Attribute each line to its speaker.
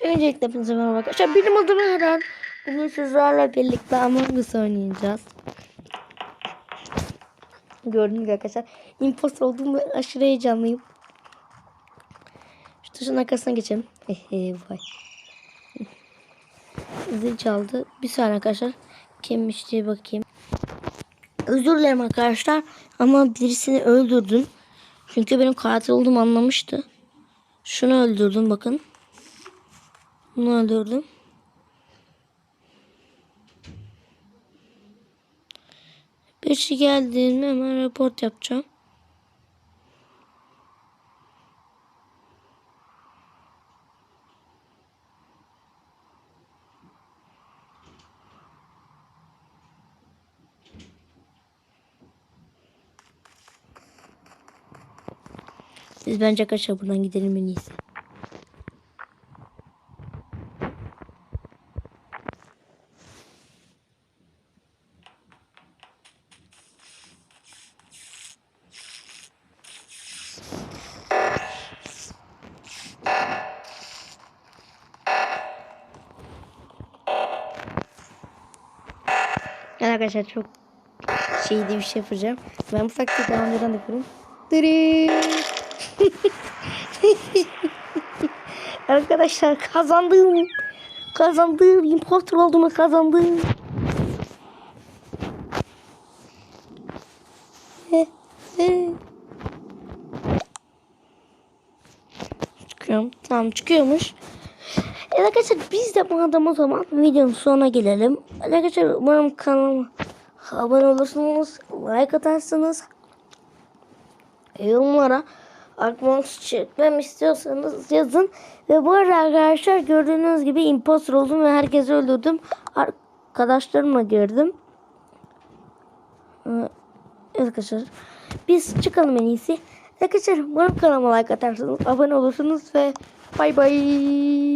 Speaker 1: Öncelikle hepinize merhaba arkadaşlar. Benim adım Eren. Bugün sizlerle birlikte Among Us oynayacağız. Gördüğünüz gibi arkadaşlar. Imposter olduğum ve aşırı heyecanlıyım. Şu taşın arkasına geçelim. Hehe vay. Zil çaldı. Bir saniye arkadaşlar. Kimmiş diye bakayım. Özür dilerim arkadaşlar. Ama birisini öldürdüm. Çünkü benim katil olduğumu anlamıştı. Şunu öldürdüm bakın. Bunu öldürdüm. Birisi geldiğinde hemen report yapacağım. Biz bence kaçar buradan gidelim en iyisi. Yani arkadaşlar çok şeydi bir şey yapacağım. Ben bu taktiği daha önceden de yapıyorum. Arkadaşlar kazandım. Kazandım. Imposter olduğumu kazandım. Çıkıyorum. Tamam çıkıyormuş. Evet arkadaşlar biz de bu adam o zaman videonun sonuna gelelim. Arkadaşlar umarım kanalıma abone olursunuz. Like atarsınız. Yorumlara Arkadaşlar çekmem istiyorsanız yazın. Ve bu arada arkadaşlar gördüğünüz gibi imposter oldum ve herkesi öldürdüm. Arkadaşlarımla girdim. Evet arkadaşlar. Biz çıkalım en iyisi. Arkadaşlar umarım kanalıma like atarsınız. Abone olursunuz ve bay bay.